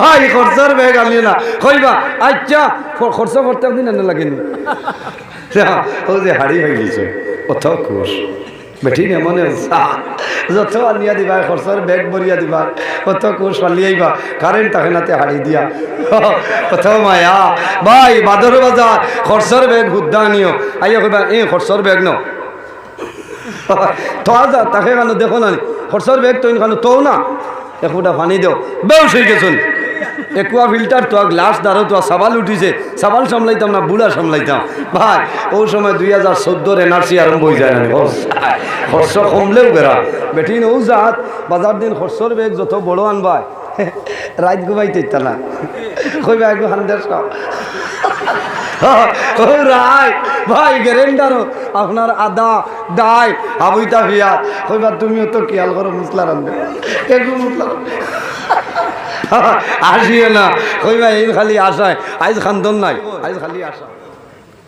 ভাই খরচর ব্যাগ আনি না। কইবা আচ্ছা খরচ করতে দিন না লাগেনি ও যে হাড়ি হয়ে গেছে কত খুশ বেঠি নে, মনে। যত আনিয়া দিবা খরচর ব্যাগ ভরিয়া দিবা কত পালি আইবা কারেন্ট থাকে নাতে হাড়ি দিয়া। কত মায়া, ভাই, বাদর বাজার খরচর ব্যাগ হুদ্দা আনিও। আইয়া কইবা, এ খরচর ব্যাগ ন তো আজা তাকে কেন দেখো না খরচর ব্যাগ তো কেন তো না। এক ফুটা পানি দেও। বেউস হয়ে গেছুন একুয়া ফিল্টার তো, গ্লাস দ্বারা তো, সাবাল উঠিছে। সাবাল সামলাইতাম না, বুড়া সামলাইতাম। ভাই, ও সময় দুই হাজার চোদ্দোর এনআরসি আরম্ভ হয়ে যায় খরচ কমলেও বেড়া। বেঠিন ও জাত, বাজার দিন খরচর বেগ যত বড় আনবাই রাত ঘুমাইতে না। কইবা একটু হান্দার সব রাই ভাই গ্যারেন্ডারও আপনার আদা, ডাই আবুইতা ভিয়া কইবা তুমিও তো খেয়াল করো মুসলা রান্ধবে একটু। আসিও না। কইবা এই খালি আশায়। আইজ খান্দন নাই। আইজ খালি আশা।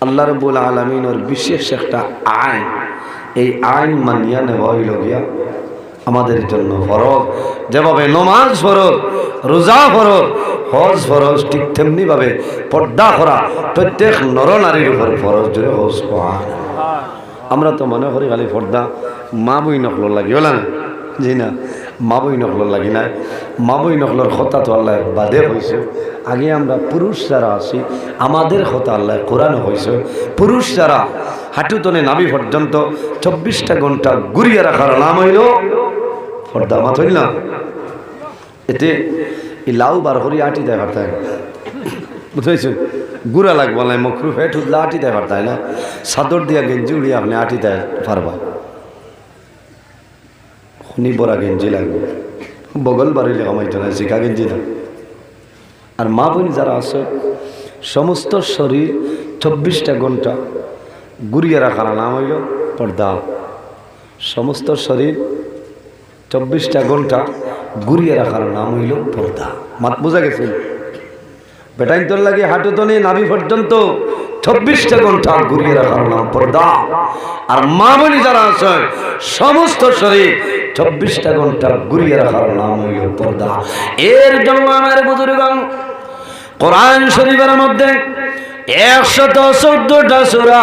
আল্লাহ রব্বুল আলমিনের বিশেষ একটা আইন। এই আইন মানিয়া নেওয়া হইল গিয়া আমাদের জন্য ফরজ। যেভাবে নমাজ ফরজ, রোজা ফরজ, হজ ফরজ, ঠিক তেমনি ভাবে পর্দা করা প্রত্যেক নরনারীর উপর ফরজ জুড়ে হজ আমরা তো মনে করি খালি পর্দা। মা বই নকল লাগি না? জি না। মা বই নকল লাগি না। মা বই হতা তো আল্লাহ বাদে হয়েছে আগে আমরা পুরুষ যারা আছি, আমাদের কথা আল্লাহ কোরআন হয়েছে পুরুষ যারা হাঁটুতনে নাবি পর্যন্ত চব্বিশটা ঘণ্টা ঘুরিয়ে রাখার নাম হইল পর্দা মাত হইল না। এতে এই লাউ বার করি আটি দেয় পারতায় বুঝেছ গুড়া লাগবো না মখরু ফেট উঠলে আটি দেয় পারতায় না। চাদর দিয়া গেঞ্জি উড়িয়ে আপনি আটি দেয় পারবা। শুনি বড়া গেঞ্জি লাগবে। বগল বাড়িলে কামাইতো না শিখা গেঞ্জি না। আর মা বোন যারা আছে, সমস্ত শরীর চব্বিশটা ঘণ্টা গুড়িয়ে রাখার নাম হইল পর্দা। সমস্ত শরীর চব্বিশটা ঘণ্টা ঘুরিয়ে রাখার নাম হইল পর্দা। মাত বোঝা গেছে? বেটাইন তোর লাগে হাঁটু তো নেই নাভি পর্যন্ত চব্বিশটা ঘণ্টা ঘুরিয়ে রাখার নাম পর্দা। আর মা বলি যারা আছে সমস্ত শরীর চব্বিশটা ঘণ্টা ঘুরিয়ে রাখার নাম হইল পর্দা। এর জন্য আমার বুজুর্গণ কোরআন শরীফের মধ্যে একশত চোদ্দটা সুরা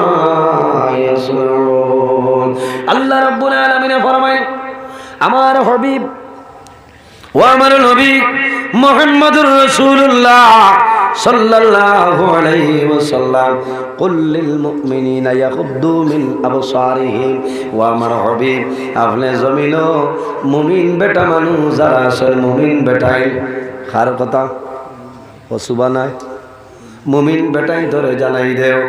হাবিব। ও আমার নবী মুহাম্মদুর রাসূলুল্লাহ সাল্লাল্লাহু আলাইহি ওয়াসাল্লাম, কুল লিল মুমিনিনা ইয়াগুদ্দু মিন আবসারিহিম। ও আমার হাবিব, আপনি জমিনো মুমিন বেটা মানুষ, যারা আছেন মুমিন বেটাই। কার কথা? ও সুবানায় মুমিন বেটাই ধরে জানাই দেও।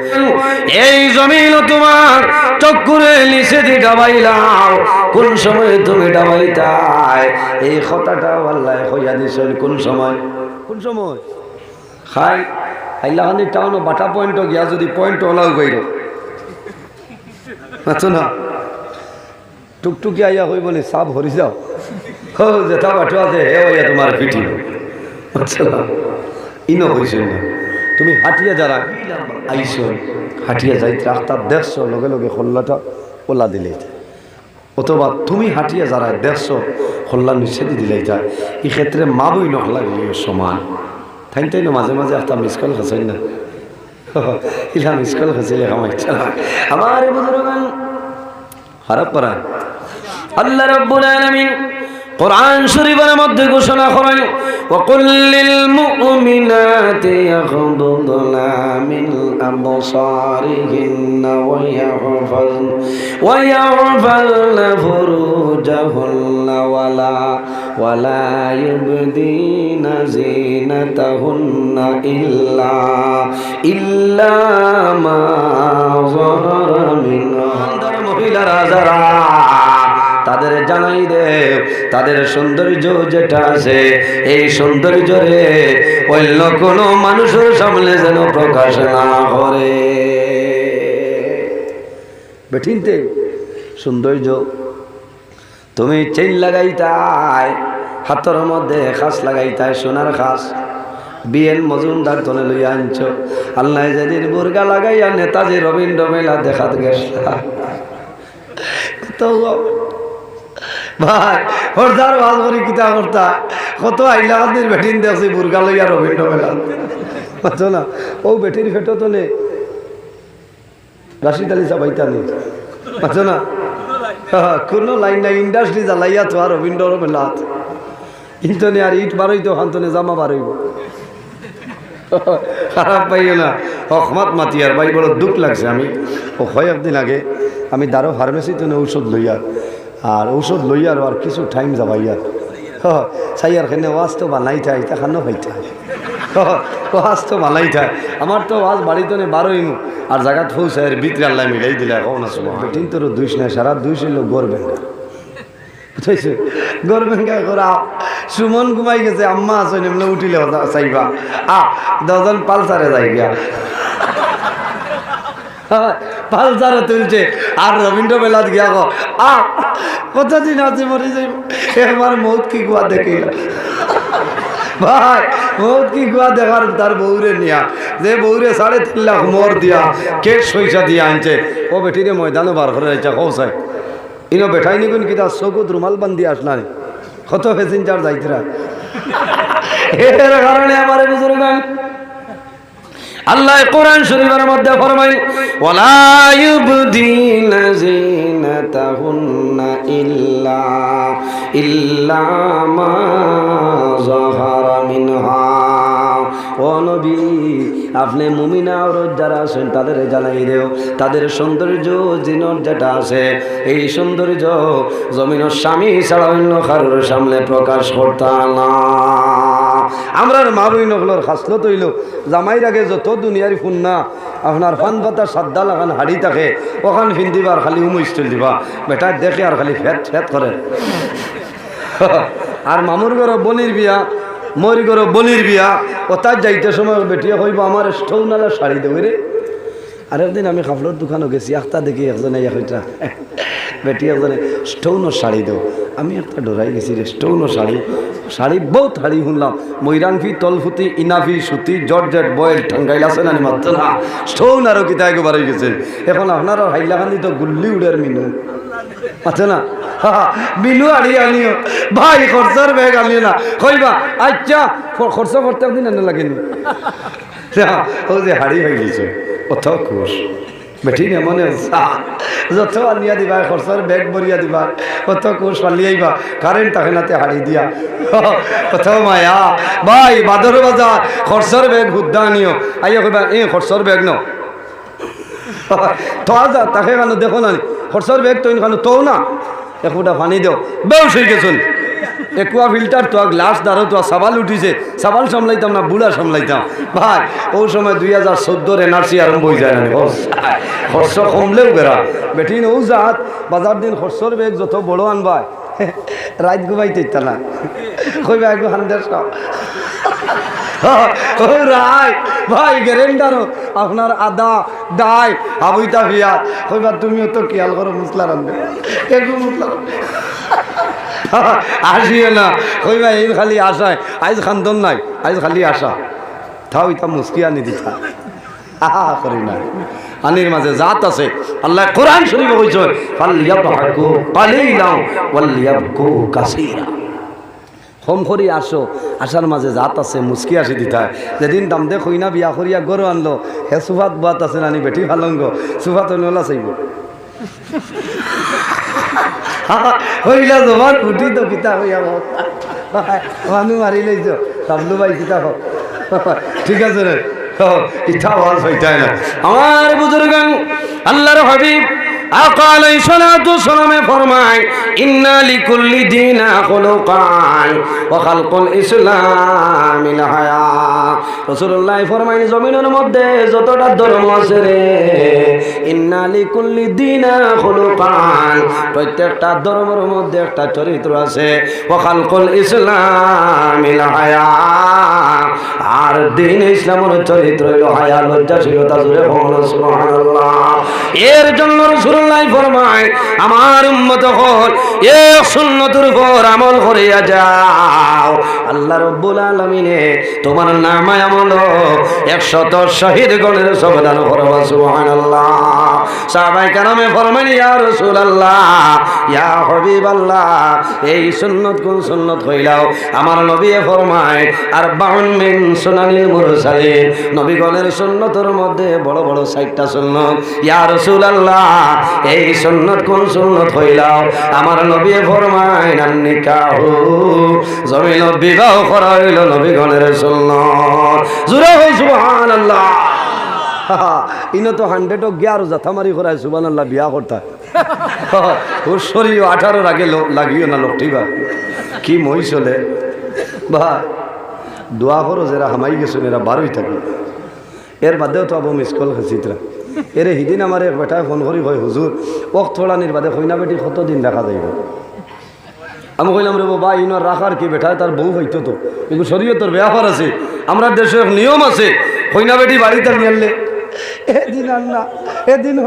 এই জমিন তোমার চক্কুরে নিচে দি ডাবাইলাও কোন সময় তুমি ডাবাইতাই এই কথাটা আল্লাহ হইয়া দিছেন কোন সময়? কোন সময়? খাই হাইলাহানি টাউন বাটা পয়েন্ট গিয়া যদি পয়েন্ট ওলাও কইর। আছো না। টুকটুকি আইয়া হইব নি সাপ হরি যাও। হো যেটা বাটো আছে হে হইয়া তোমার পিঠি। আচ্ছা ইনো হইছে না। তুমি হাটিয়া যারা আইস, হাটিয়া যাইতে রাস্তার দেখছ লগে লগে হল্লাটা ওলা দিলে অথবা তুমি হাটিয়া যারা দেখছ হল্লা নিষেধি দিলে যায়। এই ক্ষেত্রে মা বই নহলা সমান। থাইন তাই না মাঝে মাঝে একটা মিস কল খাসাই না। ইলা মিস কল খাসিলে খামাইছে আমার খারাপ করা আল্লাহ রাব্বুল আলামিন কোরআন শরীফের মধ্যে ঘোষণা করেন ওকুল্লিল মুমিনাতি ইয়াগুদুনা মিন আবসারিহিন ওয়া ইয়াহফাযন ওয়া ইয়াহফাযন ফুরুজাহুন ওয়ালা ওয়ালা ইউবদিন জিনাতাহুন ইল্লা ইল্লা মা যারা মিনহা মহিলারা, যারা তাদের জানাই দে, তাদের সৌন্দর্য যেটা আছে, এই সৌন্দর্য রে অন্য কোনো মানুষের সামনে যেন প্রকাশ না করে। বেঠিনতে সৌন্দর্য, তুমি চেইন লাগাইতাই, হাতর মধ্যে খাস লাগাইতাই, সোনার খাস বিএন মজুমদার তনে লইয়া আনছ, আল্লাহ যেদিন বুর্গা লাগাইয়া নেতাজি রবীন্দ্র মেলা দেখাত গেছলা তো ভাই হরদার বাজ করি কিতা করতা কত আইলা দিন বেটিন দেখছি বুর্গা লইয়া রবীন্দ্র মেলা বুঝছ না? ও বেটির ফেটো তোলে রাশিদ আলী চাবাইতা নেই বুঝছ না? হ্যাঁ, কোনো লাইন নাই ইন্ডাস্ট্রি জ্বালাইয়া তো আর রবীন্দ্র মেলাত ইন্তনে আর ইট বারইতো হান্তনে জামা বারইব খারাপ পাইও না। অকমাত মাতি আর ভাই বড় দুঃখ লাগছে আমি। ও কয়েকদিন আগে। আমি দারো ফার্মেসিতে ঔষধ লইয়া। আর ঔষধ লইয়ার আর কিছু টাইম যাবাইয়া সাইয়ার খানে ওয়াজ তো বানাই থাই তা খানো থাই ওয়াজ তো বানাই থাই আমার তো ওয়াজ বাড়িতে নে বারোই মু আর থৌস আর ভিতরে আল্লাহ মিলাই দিলে কখন আসব বেটিন তোর দুইশ নাই সারা দুইশ লোক গড়বে বুঝাইছে গরবেঙ্গা করা সুমন ঘুমাই গেছে, আম্মা আছে এমনি উঠিলে চাইবা। আ দশজন পালসারে যাই গিয়া। পালসারে তুলছে। আর রবীন্দ্র মেলাত গিয়া গো আ কতদিন আছে মরে যাই একবার মৌত কি গুয়া দেখি ভাই, মৌত কি গুয়া দেখার তার বউরে নিয়া। যে বউরে সাড়ে তিন লাখ মোর দিয়া, কে সইসা দিয়া আনছে? ও বেটিরে ময়দানে বার করে যাইছে কৌসাই ইনো বেঠাই নিগুন কিতা চকুত রুমাল বান্ধি আসলা কত প্যাসেঞ্জার যাইতরা? এর কারণে আমার বুজুর্গ আল্লাহ কোরআন শরীফের মধ্যে ফরমাই ওয়ালা ইউবদিনা জিনাতাহুন্না ইল্লা ইল্লা মা যাহারা মিনহা। ও নবী, আপনি মুমিনা আর যারা আছেন, তাদের জানাই দেও, তাদের সৌন্দর্য জিনর যেটা আছে, এই সৌন্দর্য জমিনের স্বামী ছাড়া অন্য কারোর সামনে প্রকাশ করতাম না। আমরা মা বইনগুলোর খাসলো তৈল জামাইর যত দুনিয়ার ফুন না, আপনার ফান পাতা সাদ্দা লাগান হাড়ি থাকে, ওখান ফিন্দিবার খালি উমইস্টল দিবা। বেটা, দেখে আর খালি ফেট ফেট করে। আর মামুর ঘর বনির বিয়া মর ঘর বনির বিয়া, ও তার যাইতে সময় বেটিয়া কইব, আমার স্টোভ নালা শাড়ি দেবে রে আর একদিন আমি কাপড়ের দোকানও গেছি একটা দেখি একজনে একটা বেটি একজনে স্টোনও শাড়ি দেও আমি একটা ডরাই গেছি রে স্টোনও শাড়ি। শাড়ি, বহুত শাড়ি শুনলাম। মৈরাংফি তলফুতি ইনাফি সুতি জর্জেট বয়েল ঠাঙ্গাইল আছে না মাত্র না স্টোন আরও কিতা একবার হয়ে গেছে। এখন আপনারও হাইলাকান্দি তো গুল্লি উড়ের মিনু। আছে না? মিনু আড়ি আনিও। ভাই খরচার ব্যাগ আনিও না। কইবা আচ্ছা খরচা করতে একদিন এনে লাগেনি ও যে হাড়ি হয়ে গেছে কত খুশ বেঠি নে মনে যত আনিয়া দিবা, খরচার বেগ বরিয়া দিবা, কত কোষ পালি আইবা কারেন্ট তাহলে নাতে হাড়ি দিয়া। কত মায়া, ভাই, বাদর বাজার, খরচার ব্যাগ হুদ্দা আনিও। আইয়া কইবা, এ, খরচার বেগ ন তো আজ তাকে কেন দেখো না খরচার বেগ তো কেন তো না। এক ফুটা পানি দেও বেউ সেই গেছুন একুয়া ফিল্টার তো, গ্লাস দ্বারা তো, সাবাল উঠিছে। সাবাল সামলাইতাম না, বুড়া সামলাইতাম। ভাই, ও সময় দুই হাজার চোদ্দোর এনআরসি আরম্ভ হয়ে যায় খরচ কমলেও বেড়া। বেঠিন ও জাত, বাজার দিন খরচর বেগ যত বড় আনবাই রাত ঘুমাইতে না। কইবা একটু হান্দার সব ভাই, গ্যারেন্ডারও। আপনার আদা, ডাই আবুইতা ভিয়া কইবা তুমিও তো খেয়াল করো মশলা রান্ধবে একটু রান্ধবে। আসিও না। কইবা এই খালি আশায় আইজ খান্দন নাই, আইজ খালি আশা। থাও ইতা মুস্কি আনি দিতা। আহা করি না আনির মাঝে জাত আছে। আল্লাহ কোরআন শরীফ কইছে ফালিয়াবহাকু হোম করি আসো। আসার মাঝে জাত আছে, মুস্কি আসি দিতা। যেদিন দাম দে কইনা বিয়া করিয়া গরু আনলো, হে সুফাত বাত আছে নানি, বেটি ভালঙ্গ। সুফাত নলা চাইব। হইলা জমান উঠি তো কিতা হইয়া মানুষ মারি লইছ তাবলু ভাই কিতা হোক ঠিক আছে রে ইটা আওয়াজ হইতাই না আমার বুজুর্গান আল্লাহর হাবিব আকা আলাইহিস সালাতু সালামে ফরমায় ইন্না লিকুল্লি দিনা খুলুকান ওয়া খালকুল ইসলামিল হায়া। রাসূলুল্লাহ ফরমায় জমিনের মধ্যে যতটা ধর্ম আছে রে। ইন্না লিকুল্লি দিনা খুলুকান। প্রত্যেকটা ধর্মের মধ্যে একটা চরিত্র আছে। ওয়া খালকুল ইসলামিল হায়া। আর দিন ইসলামের চরিত্র হায়া, লজ্জাশীলতা জুড়ে হল এর জন্য রাসূলুল্লাহ ফরমায়, আমার উম্মত হল, এ সুন্নতের উপর আমল করিয়া যাও। আল্লাহ রাব্বুল আলামিনে তোমার নামায় আমল একশত শহীদ গণের সবদান করবা সুবহানাল্লাহ। সাহাবায়ে কেরামে ফরমান ইয়া রাসূলুল্লাহ, ইয়া হাবিবাল্লাহ, এই সুন্নত কোন সুন্নত হইলাও? আমার নবী ফরমায় আর বাউন মিন সুনানিল মুরসালিন। নবীগণের সুন্নতের মধ্যে বড় বড় সাইটটা সুন্নত। ইয়া রাসূলুল্লাহ, এই সুন্নত কোন সুন্নত হইলাও? আমার নবী ফরমায় নান নিকাহু। জমিন বিবাহ করা হইল নবীগণের সুন্নত। জুরে সুবহানাল্লাহ। ইনো তো হান্ড্রেড গিয়ে আরও জাথামারি করায় সুবান আল্লাহ বিয়া করতা। ওর শরীর আঠারোর আগে লাগিও না লোক ঠিক কি মই চলে ভাই দোয়া করো যারা হামাই গেছেন, এরা বারোই থাকে এর বাদেও তো আবু মিস কল খেছিতরা এরে সিদিন আমার এক বেটায় ফোন করি হয় হুজুর ওক থোড়ানির বাদে কইনা বেটি কতদিন দেখা যাইব? আমি কইলাম, রে বাবা ইনার রাখার কি বেটায় তার বউ হইতো তো। কিন্তু শরীয়তর ব্যাপার আছে। আমরা দেশে নিয়ম আছে। কইনা বেটি বাড়িতে নিয়ে এদিন এদিন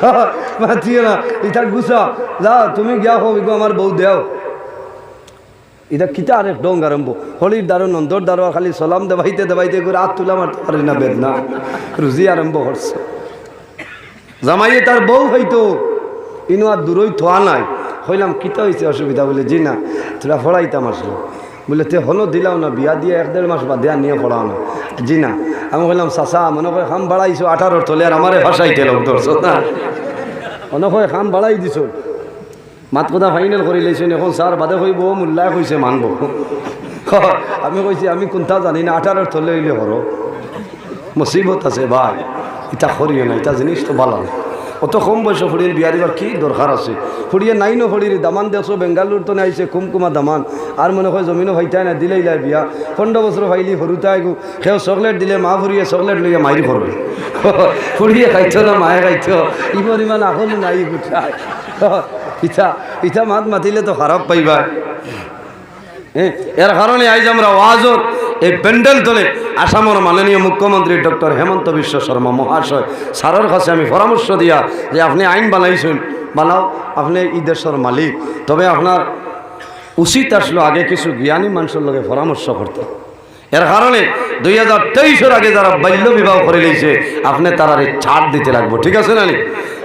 মাতিও না ইটা গুছা। যা তুমি গিয়া দেও। কিতা ডং খালি তার বউ হইতো আর দূরই থোয়া নাই। হইলাম, কিতা হয়েছে অসুবিধা বলে, জি না। তোরা ফড়াইতাম আসলো বলে, তে হলো দিলাও না, বিয়া দিয়ে এক দেড় মাস বা দেয়া নিয়ে পড়াও না। জি না। আমি বললাম, চাচা, মনে করে খাম বাড়াইছো, আঠারোর তলে আর আমারে ভাষাইতে লোক ধরছো। না। মনে করে খাম বাড়াই দিছ। মাত কথা ফাইনাল করে লেছেন এখন স্যার বাদে কইব মূল্যায় কইছে মানব। আমি কইছি আমি কোনটা জানি না আঠারোর তলে হইলে হরো মুসিবত আছে ভাই এটা করিও না, ইটা জিনিস তো ভালো না। অত কম বয়সে হরির বিয়া দিবার কি দরকার আছে? হরিয়ে নাই ন হরির দামান দেখছ বেঙ্গালুর তো আইছে কুমকুমা দামান। আর মনে হয় জমিনও ভাইতাই না দিলেই লাই বিয়া। পনেরো বছর ভাইলি হরুতাই গু সেও চকলেট দিলে মা ভরিয়ে চকলেট লইয়া মাইরি করবে ফুরিয়ে খাইছ না মায়ে খাইছ? ইমন ইমান আখনো নাই গুঠাই ইটা ইটা মাত মাতিলে তো খারাপ পাইবা। হ্যাঁ, এর কারণে আজ আমরা ওয়াজর এই প্যান্ডেল তোলে আসামের মাননীয় মুখ্যমন্ত্রী ডক্টর হেমন্ত বিশ্ব শর্মা, মহাশয় স্যারের কাছে আমি পরামর্শ দিয়া যে আপনি আইন বানাইছেন, বানাও, আপনি এই দেশের মালিক। তবে আপনার উচিত আসলো আগে কিছু জ্ঞানী মানুষের লগে পরামর্শ করতে। এর কারণে দুই হাজার তেইশের আগে যারা বাল্য বিবাহ করে লইছে আপনি তারা ছাড় দিতে লাগবো। ঠিক আছে নি?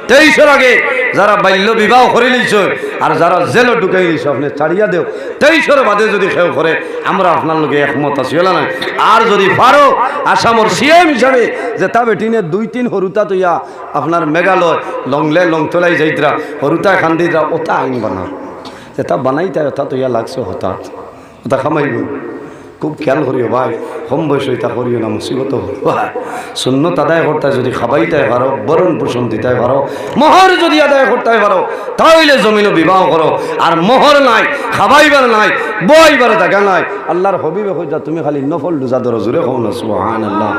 তেইশের আগে যারা বাল্য বিবাহ করে নিছ আর যারা জেলও ঢুকাই নিছ আপনি ছাড়িয়া দেও। তেইশের বাদে যদি কেউ করে, আমরা আপনার লোকে একমত আছি নাই আর যদি পারো, আসামর সিএম হিসাবে যে তা বেটিনে দুই তিন হরুতা তৈয়া আপনার মেঘালয়, লংলে লংতলাই যাইতরা, হরুতা খান্দিরা ওটা আইন বানাও। যে তা বানাইতে ওটা তৈয়া লাগছে হঠাৎ ওটা খামাইব। খুব খেয়াল করিও ভাই, কম বয়স হইতা করিও না, মুসিবত শূন্য আদায় করতে যদি খাবাইতে পারো, বরণ পোষণ দিতে পারো, মোহর যদি আদায় করতে পারো তাহলে জমিনও বিবাহ করো। আর মোহর নাই, খাবাইবার নাই বইবার দেখা নাই। আল্লাহর হবিবে তুমি খালি নফল ডুজা ধরো জুড়ে হও না সুহান আল্লাহ